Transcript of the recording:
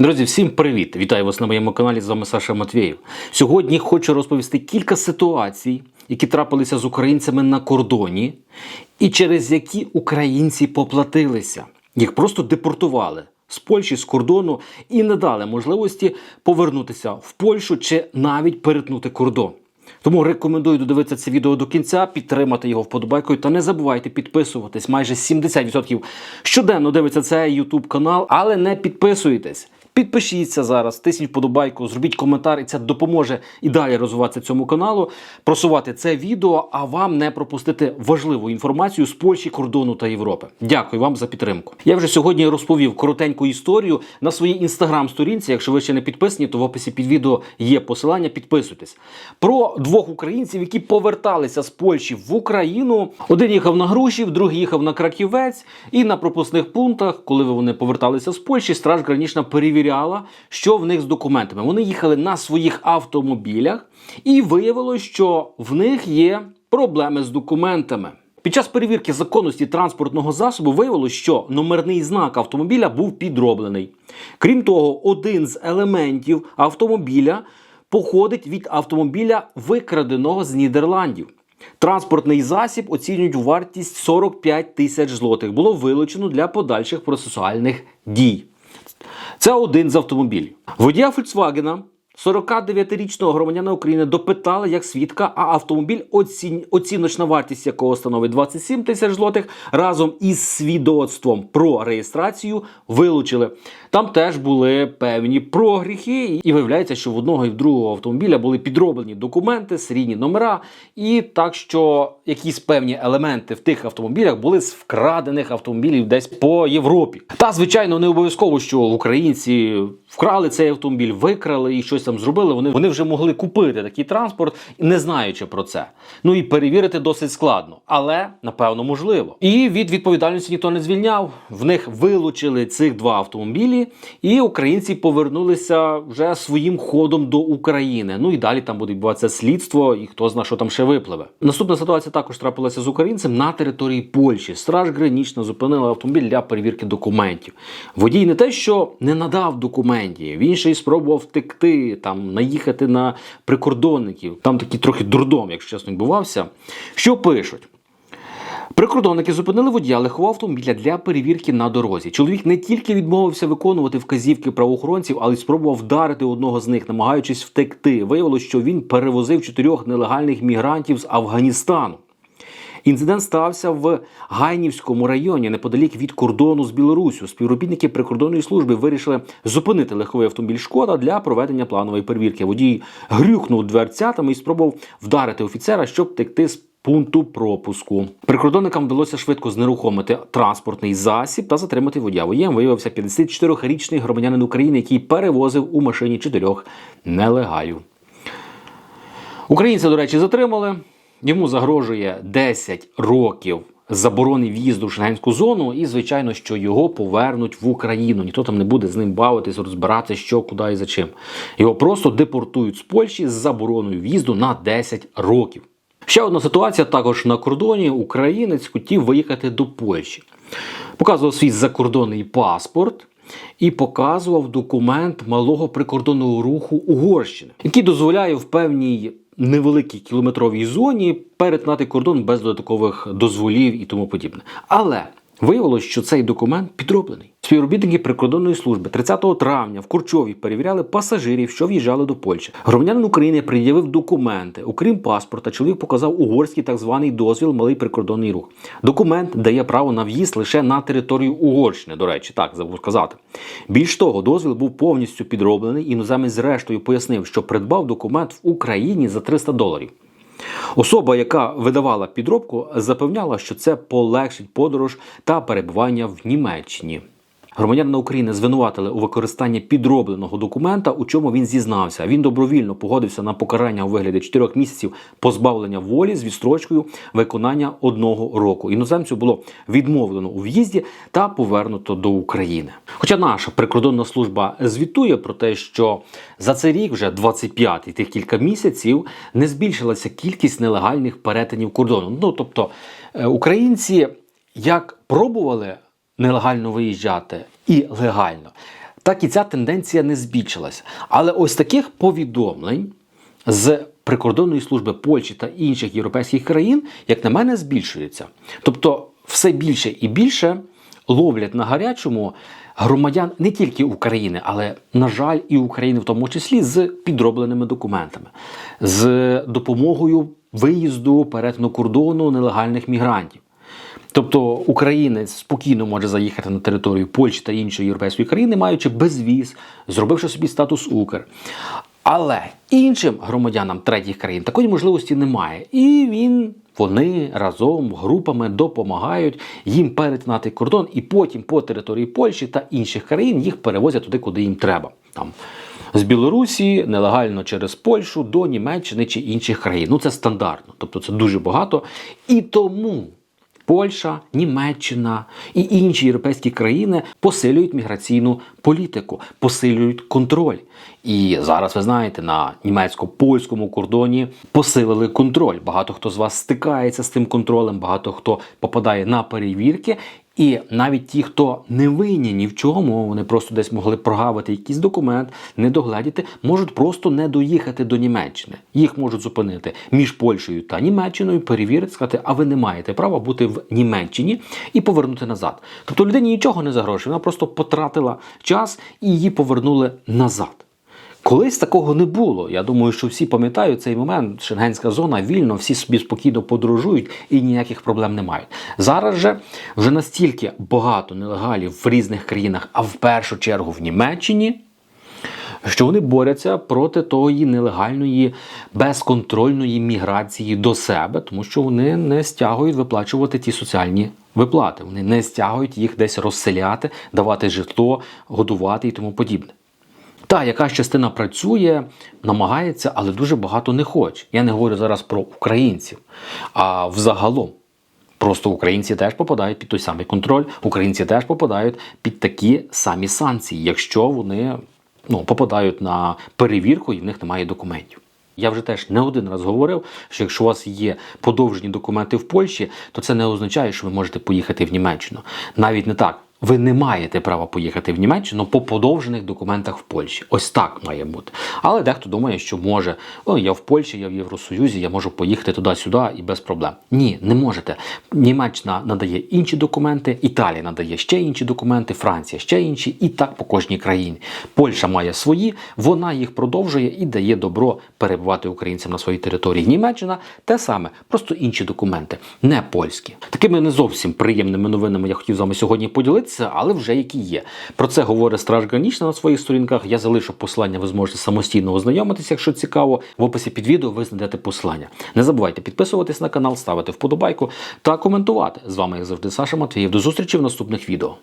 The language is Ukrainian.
Друзі, всім привіт! Вітаю вас на моєму каналі. З вами Саша Матвєєв. Сьогодні хочу розповісти кілька ситуацій, які трапилися з українцями на кордоні, і через які українці поплатилися. Їх просто депортували з Польщі, з кордону і не дали можливості повернутися в Польщу чи навіть перетнути кордон. Тому рекомендую додивитися це відео до кінця, підтримати його вподобайкою та не забувайте підписуватись. Майже 70% щоденно дивиться цей YouTube канал, але не підписуєтесь. Підпишіться зараз, тисніть вподобайку, зробіть коментар, і це допоможе і далі розвиватися цьому каналу, просувати це відео, а вам не пропустити важливу інформацію з Польщі, кордону та Європи. Дякую вам за підтримку. Я вже сьогодні розповів коротеньку історію на своїй інстаграм-сторінці. Якщо ви ще не підписані, то в описі під відео є посилання. Підписуйтесь про двох українців, які поверталися з Польщі в Україну. Один їхав на Грушів, другий їхав на Краківець. І на пропускних пунктах, коли вони поверталися з Польщі, Страж Гранічна перевіряла, що в них з документами. Вони їхали на своїх автомобілях, і виявилось, що в них є проблеми з документами. Під час перевірки законності транспортного засобу виявилось, що номерний знак автомобіля був підроблений. Крім того, один з елементів автомобіля походить від автомобіля, викраденого з Нідерландів. Транспортний засіб оцінюють вартість 45 тисяч злотих. Було вилучено для подальших процесуальних дій. Це один з автомобілів. Водія Фольксвагена, 49-річного громадянина України, допитали як свідка, а автомобіль, оцін... оціночна вартість якого становить 27 тисяч злотих, разом із свідоцтвом про реєстрацію вилучили. Там теж були певні прогріхи, і виявляється, що в одного і в другого автомобіля були підроблені документи, серійні номера, і так, що якісь певні елементи в тих автомобілях були з вкрадених автомобілів десь по Європі. Та звичайно, не обов'язково, що українці вкрали цей автомобіль, викрали і щось там зробили. Вони вони вже могли купити такий транспорт, не знаючи про це. Ну і перевірити досить складно, але напевно можливо. І від відповідальності ніхто не звільняв. В них вилучили цих два автомобілі, і українці повернулися вже своїм ходом до України. Ну і далі там буде відбуватися слідство, і хто зна, що там ще випливе. Наступна ситуація також трапилася з українцем на території Польщі. Страж гранічна зупинила автомобіль для перевірки документів. Водій не те, що не надав документів, він ще й спробував втекти, там наїхати на прикордонників. Там такий трохи дурдом, якщо чесно, відбувався. Що пишуть? Прикордонники зупинили водія легкового автомобіля для перевірки на дорозі. Чоловік не тільки відмовився виконувати вказівки правоохоронців, але й спробував вдарити одного з них, намагаючись втекти. Виявилось, що він перевозив чотирьох нелегальних мігрантів з Афганістану. Інцидент стався в Гайнівському районі неподалік від кордону з Білоруссю. Співробітники прикордонної служби вирішили зупинити легковий автомобіль шкода для проведення планової перевірки. Водій грюкнув дверцятами і спробував вдарити офіцера, щоб втекти з пункту пропуску. Прикордонникам вдалося швидко знерухомити транспортний засіб та затримати водія. Водієм виявився 54-річний громадянин України, який перевозив у машині чотирьох нелегалів. Українця, до речі, затримали. Йому загрожує 10 років заборони в'їзду в шенгенську зону, і звичайно, що його повернуть в Україну. Ніхто там не буде з ним бавитись, розбиратися, що, куди і за чим. Його просто депортують з Польщі з забороною в'їзду на 10 років. Ще одна ситуація також на кордоні. Українець хотів виїхати до Польщі. Показував свій закордонний паспорт і показував документ малого прикордонного руху Угорщини, який дозволяє в певній невеликій кілометровій зоні перетнати кордон без додаткових дозволів і тому подібне. Але виявилось, що цей документ підроблений. Співробітники прикордонної служби 30 травня в Курчові перевіряли пасажирів, що в'їжджали до Польщі. Громадянин України пред'явив документи. Окрім паспорта, чоловік показав угорський так званий дозвіл малий прикордонний рух. Документ дає право на в'їзд лише на територію Угорщини. До речі, так забув сказати. Більш того, дозвіл був повністю підроблений. Іноземець зрештою пояснив, що придбав документ в Україні за 300 доларів. Особа, яка видавала підробку, запевняла, що це полегшить подорож та перебування в Німеччині. Громадянина України звинуватили у використанні підробленого документа, у чому він зізнався. Він добровільно погодився на покарання у вигляді 4 місяців позбавлення волі з відстрочкою виконання одного року. Іноземцю було відмовлено у в'їзді та повернуто до України. Хоча наша прикордонна служба звітує про те, що за цей рік, вже 25-й, тих кілька місяців, не збільшилася кількість нелегальних перетинів кордону. Ну тобто е, українці як пробували нелегально виїжджати і легально. так і ця тенденція не збільшилася. Але ось таких повідомлень з прикордонної служби Польщі та інших європейських країн, як на мене, збільшується. Тобто, все більше і більше ловлять на гарячому громадян не тільки України, але, на жаль, і України в тому числі з підробленими документами, з допомогою виїзду перетину кордону нелегальних мігрантів. Тобто українець спокійно може заїхати на територію Польщі та іншої європейської країни, маючи безвіз, зробивши собі статус Укр. Але іншим громадянам третіх країн такої можливості немає. І він, вони разом групами допомагають їм перетинати кордон, і потім по території Польщі та інших країн їх перевозять туди, куди їм треба. Там з Білорусі нелегально через Польщу до Німеччини чи інших країн. Ну це стандартно, тобто це дуже багато. І тому Польща, Німеччина і інші європейські країни посилюють міграційну політику, посилюють контроль. І зараз ви знаєте, на німецько-польському кордоні посилили контроль. Багато хто з вас стикається з тим контролем, багато хто попадає на перевірки. І навіть ті, хто не винні ні в чому, вони просто десь могли прогавити якийсь документ, не догледіти, можуть просто не доїхати до Німеччини. Їх можуть зупинити між Польщею та Німеччиною, перевірити, сказати, а ви не маєте права бути в Німеччині і повернути назад. Тобто людині нічого не загрожує, вона просто потратила час і її повернули назад. Колись такого не було. Я думаю, що всі пам'ятають цей момент. Шенгенська зона вільно, всі собі спокійно подорожують і ніяких проблем не мають. Зараз же вже настільки багато нелегалів в різних країнах, а в першу чергу в Німеччині. Що вони борються проти тої нелегальної безконтрольної міграції до себе, тому що вони не стягують виплачувати ті соціальні виплати. Вони не стягують їх десь розселяти, давати житло, годувати і тому подібне. Та, якась частина працює, намагається, але дуже багато не хоче. Я не говорю зараз про українців, а взагалом. Просто українці теж попадають під той самий контроль, українці теж попадають під такі самі санкції, якщо вони ну, попадають на перевірку і в них немає документів. Я вже теж не один раз говорив, що якщо у вас є подовжені документи в Польщі, то це не означає, що ви можете поїхати в Німеччину. Навіть не так. Ви не маєте права поїхати в Німеччину по подовжених документах в Польщі. Ось так має бути. Але дехто думає, що може, о, я в Польщі, я в Євросоюзі, я можу поїхати туди-сюди і без проблем. Ні, не можете. Німеччина надає інші документи, Італія надає ще інші документи, Франція ще інші, і так по кожній країні. Польща має свої, вона їх продовжує і дає добро перебувати українцям на своїй території. Німеччина те саме, просто інші документи, не польські. Такими не зовсім приємними новинами я хотів з вами сьогодні поділитися, але вже які є. Про це говорить Страж Гранічна на своїх сторінках. Я залишу посилання, ви зможете самостійно ознайомитися, якщо цікаво. В описі під відео ви знайдете посилання. Не забувайте підписуватись на канал, ставити вподобайку та коментувати. З вами, як завжди, Саша Матвієв. До зустрічі в наступних відео.